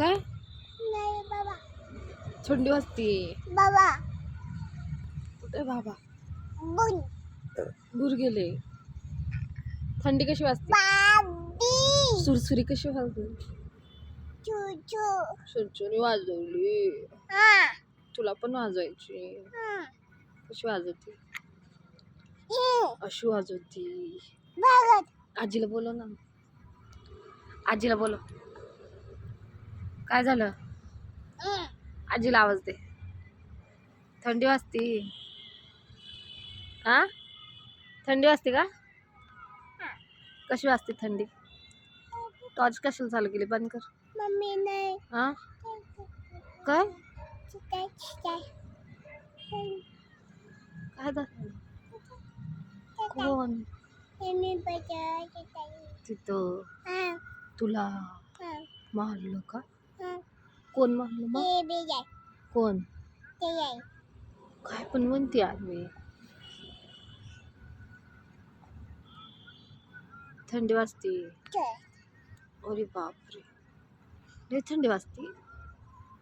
काय नाही बाबा. थंडी वाजते. बाबा. कुठे बाबा. बुन. दूर गेले. थंडी कशी वाजते? सुरसुरी कशी वाजते? सुरसुरी वाजवली. हा. तुला पण वाजवायची. हा. कशी वाजवते? अशी वाजवती. आजीला बोलव ना. आजीला बोलव. काय झालं. आजीला आवाज दे. थंडी वाजते. हा? थंडी वाजते का? कशी वाजते थंडी? टॉर्च कशाला चालू केली? बंद कर. मम्मी नाही. हा? काय? काय कोण? तिथं. तुला मारलं का? कोण मारलं मग? ते कोण? ते काय पण म्हणते आम्ही थंडी वाजते. अरे बापरे. लय थंडी वाजते.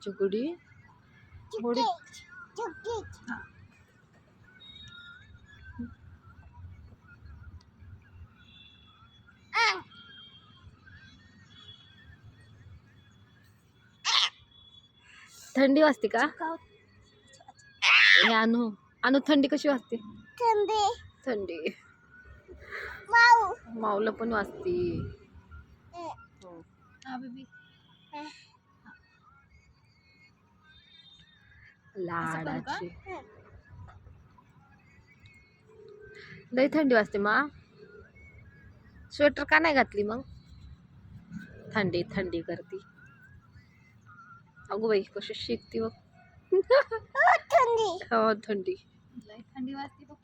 चुकडी. थोडी चुकीच थंडी वाजते का? हे अनु अनु थंडी कशी वाजते? थंडी. थंडी. माऊला पण वाजते. लाडाची. लय थंडी वाजते मा. स्वेटर का नाही घातली मग? थंडी थंडी करती. अगो बाई कशी शिकती बघ. थंडी. हो थंडी. थंडी वाजते बघ.